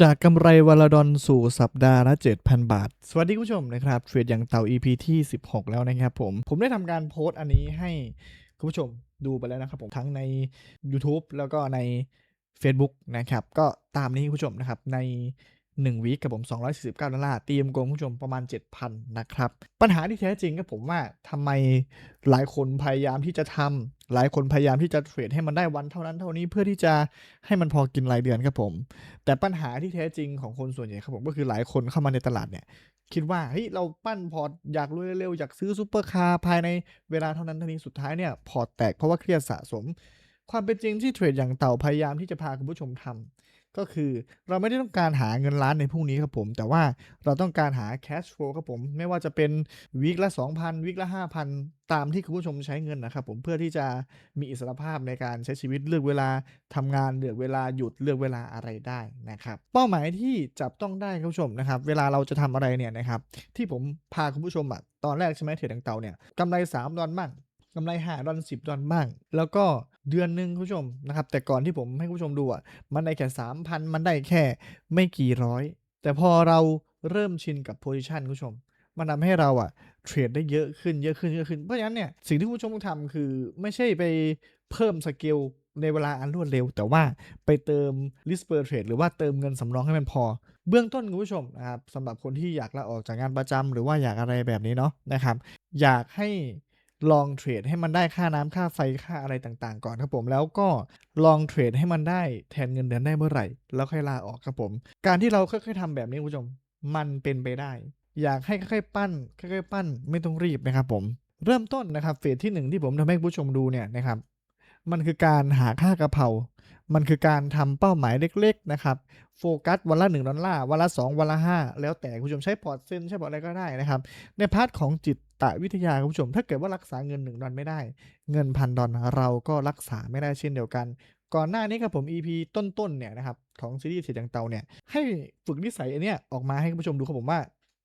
จากกำไรวลาดอนสู่สัปดาห์ละ7,000 บาท สวัสดีคุณผู้ชมนะครับเทรดอย่างเต่า EP ที่ 16 แล้วนะครับผม ผมได้ทำการโพสต์อันนี้ให้คุณผู้ชมดูไปแล้วนะครับผม ทั้งใน YouTube แล้วก็ใน Facebook นะครับ ก็ตามนี้คุณผู้ชมนะครับ ใน 1วีคกับผม 249 ดอลลาร์ตีมโกงผู้ชมประมาณ 7,000 นะครับ ปัญหาที่แท้จริงก็ผมว่าทำไมหลายคนพยายามที่จะทำหลายคนพยายามที่จะเทรดให้มันได้วันเท่านั้นเท่านี้เพื่อที่จะให้มันพอกินรายเดือนครับผม แต่ปัญหาที่แท้จริงของคนส่วนใหญ่ครับผมก็คือหลายคนเข้ามาในตลาดเนี่ยคิดว่าเฮ้ยเราปั้นพอร์ตอยากรวยเร็วๆอยากซื้อซูเปอร์คาร์ภายในเวลาเท่านั้นเท่านี้สุดท้ายเนี่ยพอร์ตแตกเพราะว่าเครียดสะสม ความเป็นจริงที่เทรดอย่างเต่าพยายามที่จะพาคุณผู้ชมทำ ก็คือเราไม่ได้ต้องการหาเงินล้านในพรุ่งนี้ครับผม แต่ว่าเราต้องการหา cash flow ครับผม ไม่ว่าจะเป็นวีคละ 2,000วีคละ 5,000 ตามที่คุณผู้ชมใช้เงินนะครับผมเพื่อที่จะมีอิสรภาพในการใช้ชีวิตเลือกเวลาทำงานเลือกเวลาหยุดเลือกเวลาอะไรได้นะครับ เป้าหมายที่จับต้องได้คุณผู้ชมนะครับ เวลาเราจะทำอะไรเนี่ยนะครับ ที่ผมพาคุณผู้ชมอะตอนแรกใช่ไหมเทรดต่างเตาเนี่ยกำไร 3 ดอลบ้างกำไรห้าดอลสิบดอลบ้าง แล้วก็ เดือนหนึ่งคุณผู้ชมนะครับ แต่ก่อนที่ผมให้คุณผู้ชมดูอะมันได้แค่สามพันมันได้แค่ไม่กี่ร้อย แต่พอเราเริ่มชินกับโพซิชันคุณผู้ชม มันทำให้เราอะเทรดได้เยอะขึ้นเยอะขึ้นเยอะขึ้นเพราะฉะนั้นเนี่ยสิ่งที่คุณผู้ชมต้องทำคือไม่ใช่ไปเพิ่มสเกลในเวลาอันรวดเร็ว แต่ว่าไปเติม list per trade หรือว่าเติมเงินสำรองให้มันพอ เบื้องต้นคุณผู้ชมนะครับสำหรับคนที่อยากลาออกจากงานประจำหรือว่าอยากอะไรแบบนี้เนาะนะครับ อยากให้ ลองเทรดให้มันได้ค่าน้ำค่าไฟค่าอะไรต่างๆ ก่อนครับผม แล้วก็ลองเทรดให้มันได้แทนเงินเดือนได้เมื่อไหร่ แล้วค่อยลาออกครับผม การที่เราค่อยๆทำแบบนี้คุณผู้ชม มันเป็นไปได้ อยากให้ค่อยๆปั้นค่อยๆปั้นไม่ต้องรีบนะครับผมเริ่มต้นนะครับเฟสที่หนึ่งที่ผมทำให้ผู้ชมดูเนี่ยนะครับ มันคือการหาค่ากะเพรา มันคือการทำเป้าหมายเล็ก ๆ นะครับ โฟกัสวันละ1ดอลลาร์ วันละ 2 วันละ 5 แล้วแต่คุณผู้ชมใช้พอร์ตเซนใช้พอร์ตอะไรก็ได้นะครับ ในพาร์ทของจิตตวิทยาคุณผู้ชม ถ้าเกิดว่ารักษาเงิน 1ดอลไม่ได้ เงินพันดอลเราก็รักษาไม่ได้เช่นเดียวกัน ก่อนหน้านี้ครับผม EP ต้นๆเนี่ยนะครับของซีรีส์เสียงเตาเนี่ยให้ฝึกนิสัยอันเนี้ยออกมาให้คุณผู้ชมดูครับผมว่า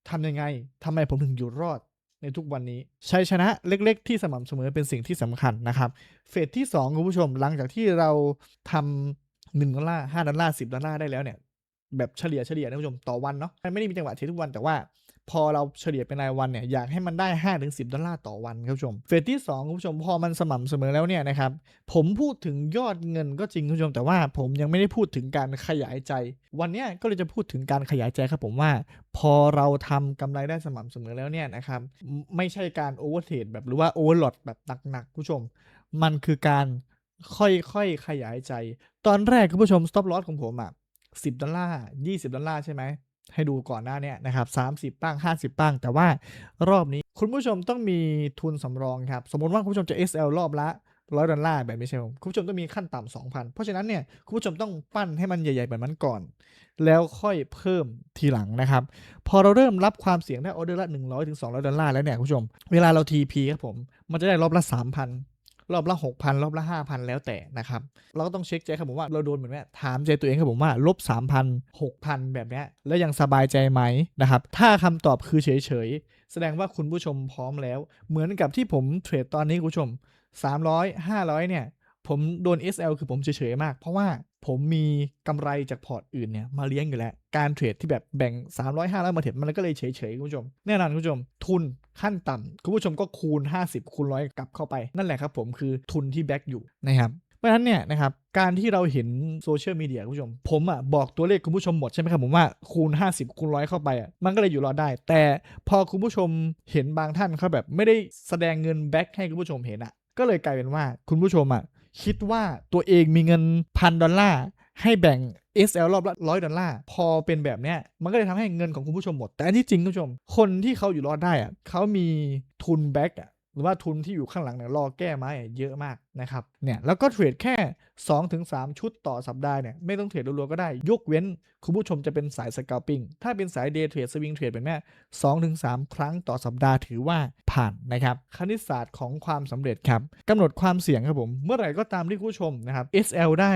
ทำยังไงทำไมผมถึงอยู่รอด ในทุกวันนี้ ชัยชนะเล็กๆ ที่สม่ำเสมอเป็นสิ่งที่สำคัญนะครับ เฟสที่2คุณผู้ชมหลังจากที่เราทำหนึ่งดอลลาร์5ดอลลาร์สิบดอลลาร์ได้แล้วเนี่ยแบบเฉลี่ยเฉลี่ยนะคุณผู้ชมต่อวันเนาะไม่ได้มีจังหวะเทรดทุกวันแต่ว่า พอเราเฉลี่ยเป็นรายวันเนี่ยอยากให้มันได้5้าถึงสิดอลลาร์ต่อวันครับผู้ชม เฟสที่ 2 คุณผู้ชมพอมันสม่ำเสมอแล้วเนี่ยนะครับ ผมพูดถึงยอดเงินก็จริงคุณผู้ชม แต่ว่าผมยังไม่ได้พูดถึงการขยายใจ วันนี้ก็เลยจะพูดถึงการขยายใจครับผมว่า พอเราทำกำไรได้สม่ำเสมอแล้วเนี่ยนะครับไม่ใช่การโอเวอร์เทรดแบบหรือว่าโอเวอร์ลอดแบบหนักๆคุณผู้ชม มันคือการค่อยๆขยายใจ ตอนแรกคุณผู้ชม stop loss ของผมอะ10 ดอลลาร์ 20 ดอลลาร์ใช่ไหม ให้ดูก่อนหน้าเนี่ยนะครับ30บ้าง 50บ้าง แต่ว่ารอบนี้คุณผู้ชมต้องมีทุนสำรองครับ สมมติว่าคุณผู้ชมจะ SL รอบละร้อยดอลลาร์แบบนี้ใช่ไหมคุณผู้ชมต้องมีขั้นต่ำ2,000เพราะฉะนั้นเนี่ยคุณผู้ชมต้องปั้นให้มันใหญ่ๆแบบนั้นก่อน แล้วค่อยเพิ่มทีหลังนะครับ พอเราเริ่มรับความเสี่ยงได้ออเดอร์ละ100ถึง200ดอลลาร์แล้วเนี่ยคุณผู้ชม เวลาเรา TP ครับผม มันจะได้รอบละ3,000 รอบละ6,000รอบละ5,000แล้วแต่นะครับเราก็ต้องเช็คใจครับผมว่าเราโดนเหมือนแม่ถามใจตัวเองครับผมว่าลบ3,000 6,000แบบเนี้ยแล้วยังสบายใจไหมนะครับถ้าคำตอบคือเฉยๆ แสดงว่าคุณผู้ชมพร้อมแล้ว เหมือนกับที่ผมเทรดตอนนี้คุณผู้ชม 300 500 เนี่ย ผมโดน SL คือผมเฉยๆมาก เพราะว่าผมมีกำไรจากพอร์ตอื่นเนี่ยมาเลี้ยงอยู่แล้ว การเทรดที่แบบแบ่ง 300 500มาเทรดมันก็เลยเฉยๆคุณผู้ชม แน่นอนคุณผู้ชม ทุน ขั้นต่ำคุณผู้ชมก็คูณ 50 คูณร้อยกลับเข้าไป นั่นแหละครับผมคือทุนที่แบ็กอยู่นะครับเพราะฉะนั้นเนี่ยนะครับการที่เราเห็นโซเชียลมีเดียคุณผู้ชม ผมอะบอกตัวเลขคุณผู้ชมหมดใช่ไหมครับผมว่าคูณ 50 คูณร้อยเข้าไปอะมันก็เลยอยู่รอดได้ แต่พอคุณผู้ชมเห็นบางท่านเขาแบบไม่ได้แสดงเงินแบ็กให้คุณผู้ชมเห็นอะก็เลยกลายเป็นว่าคุณผู้ชมอะคิดว่าตัวเองมีเงินพันดอลลาร์ ให้แบ่ง SL รอบละร้อยดอลลาร์พอเป็นแบบเนี้ยมันก็เลยทำให้เงินของคุณผู้ชมหมด แต่อันที่จริงคุณผู้ชม คนที่เขาอยู่รอดได้อะเขามีทุนแบ็กอะหรือว่าทุนที่อยู่ข้างหลังเนี่ยรอแก้ไม้เยอะมาก นะครับเนี่ยแล้วก็เทรดแค่ 2-3 ชุดต่อสัปดาห์เนี่ยไม่ต้องเทรดรัวๆก็ได้ ยกเว้น คุณผู้ชมจะเป็นสายสกาลปิ้งถ้าเป็นสายเดย์เทรดสวิงเทรดแบบนี้สองถึงสามครั้งต่อสัปดาห์ถือว่าผ่านนะครับ คณิตศาสตร์ของความสำเร็จครับกำหนดความเสี่ยงครับผม เมื่อไหร่ก็ตามที่คุณผู้ชมนะครับ SL ได้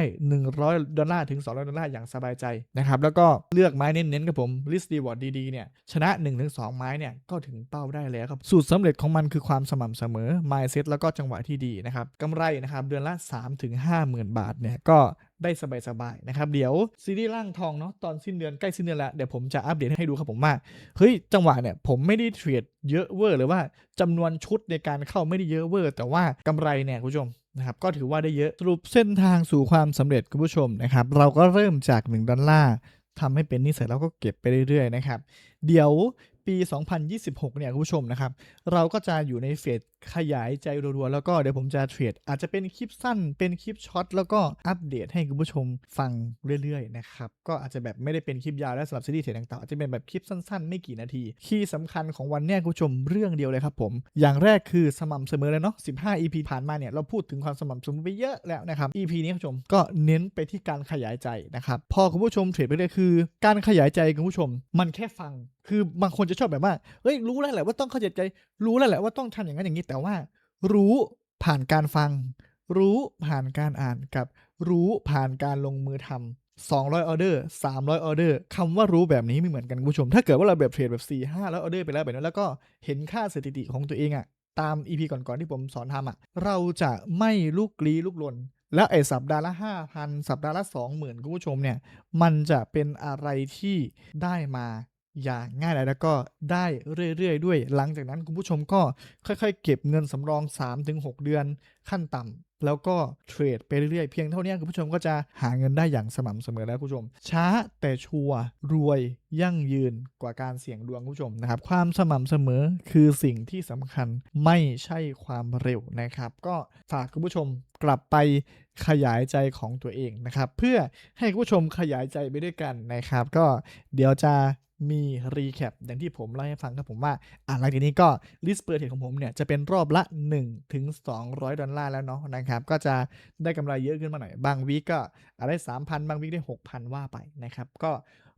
100 ดอลลาร์ถึง 200 ดอลลาร์อย่างสบายใจนะครับแล้วก็เลือกไม้เน้นๆครับผม list reward ดีๆเนี่ยชนะ 1-2 ไม้เนี่ยก็ถึงเป้าได้แล้วครับสูตรสำเร็จของมันคือความสม่ำเสมอ mindset แล้วก็จังหวะที่ดีนะครับกำไรนะครับเดือนละ3-5 0,000บาทเนี่ยก็ได้สบายๆนะครับเดี๋ยวซีรีส์ร่างทองเนาะตอนสิ้นเดือนใกล้สิ้นเดือนแล้วเดี๋ยวผมจะอัปเดตให้ดูครับผมว่าเฮ้ยจังหวะเนี่ยผมไม่ได้เทรดเยอะเวอร์หรือว่าจำนวนชุดในการเข้าไม่ได้เยอะเวอร์ แต่ว่ากำไรเนี่ยคุณผู้ชมนะครับก็ถือว่าได้เยอะสรุปเส้นทางสู่ความสำเร็จคุณผู้ชมนะครับเราก็เริ่มจาก 1 ดอลลาร์ทำให้เป็นนิสัยแล้วก็เก็บไปเรื่อยๆนะครับ เดี๋ยว ปี 2026 เนี่ยคุณผู้ชมนะครับ เราก็จะอยู่ในเฟสขยายใจรัวๆ แล้วก็เดี๋ยวผมจะเทรดอาจจะเป็นคลิปสั้นเป็นคลิปช็อตแล้วก็อัปเดตให้คุณผู้ชมฟังเรื่อยๆ นะครับ ก็อาจจะแบบไม่ได้เป็นคลิปยาวและสำหรับซีรีส์เทรดต่างๆ อาจจะเป็นแบบคลิปสั้นๆ ไม่กี่นาที คีย์สำคัญของวันเนี้ยคุณผู้ชมเรื่องเดียวเลยครับผม อย่างแรกคือสม่ำเสมอเลยเนาะ 15 EP ผ่านมาเนี่ยเราพูดถึงความสม่ำเสมอไปเยอะแล้วนะครับ EP นี้คุณผู้ชมก็เน้นไปที่การขยายใจนะครับพอคุณผู้ชมเทรดไปเรื่อยคือ การขยายใจคุณผู้ชม มันแค่ฟังคือบางคนจะชอบแบบว่าเฮ้ยรู้แล้วแหละว่าต้องเขยายใจ รู้แล้วแหละว่าต้องทำอย่างนั้นอย่างนี้แต่ว่า รู้ผ่านการฟัง รู้ผ่านการอ่านกับ รู้ผ่านการลงมือทำ200ออเดอร์300ออเดอร์คำว่ารู้แบบนี้ไม่เหมือนกันคุณผู้ชม ถ้าเกิดว่าเราแบบเทรดแบบ4 5 0 0ออเดอร์ไปแล้วแบบนั้นแล้วก็เห็นค่าสถิติของตัวเองอะตาม EP ก่อนๆที่ผมสอนทำอะเราจะไม่ลุกลี้ลุกลนแล้วไอ้สัปดาห์ละ 5,000 สัปดาห์ละ 20,000คุณผู้ชมเนี่ย มันจะเป็นอะไรที่ได้มา อย่างง่ายเลยแล้วก็ได้เรื่อยๆด้วย หลังจากนั้นคุณผู้ชมก็ค่อยๆ เก็บเงินสำรอง 3-6 เดือนขั้นต่ำแล้วก็เทรดไปเรื่อยๆ เพียงเท่านี้คุณผู้ชมก็จะหาเงินได้อย่างสม่ำเสมอแล้วคุณผู้ชม ช้าแต่ชัวร์รวยยั่งยืนกว่าการเสี่ยงดวงคุณผู้ชมนะครับ ความสม่ำเสมอคือสิ่งที่สำคัญไม่ใช่ความเร็วนะครับ ก็ฝากคุณผู้ชมกลับไปขยายใจของตัวเองนะครับ เพื่อให้คุณผู้ชมขยายใจไปด้วยกันนะครับ ก็เดี๋ยวจะ มีรีแคปอย่างที่ผมเล่าให้ฟังครับผมว่าอะหลังจากนี้ก็ลิสต์เปิดเทรดของผมเนี่ย จะเป็นรอบละ 1 ถึง 200 ดอลลาร์แล้วเนาะนะครับ ก็จะได้กำไรเยอะขึ้นมาหน่อย บางวีก็อาจได้ 3,000 บางวีได้ 6,000 ว่าไปนะครับ ก็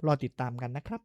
รอติดตามกันนะครับ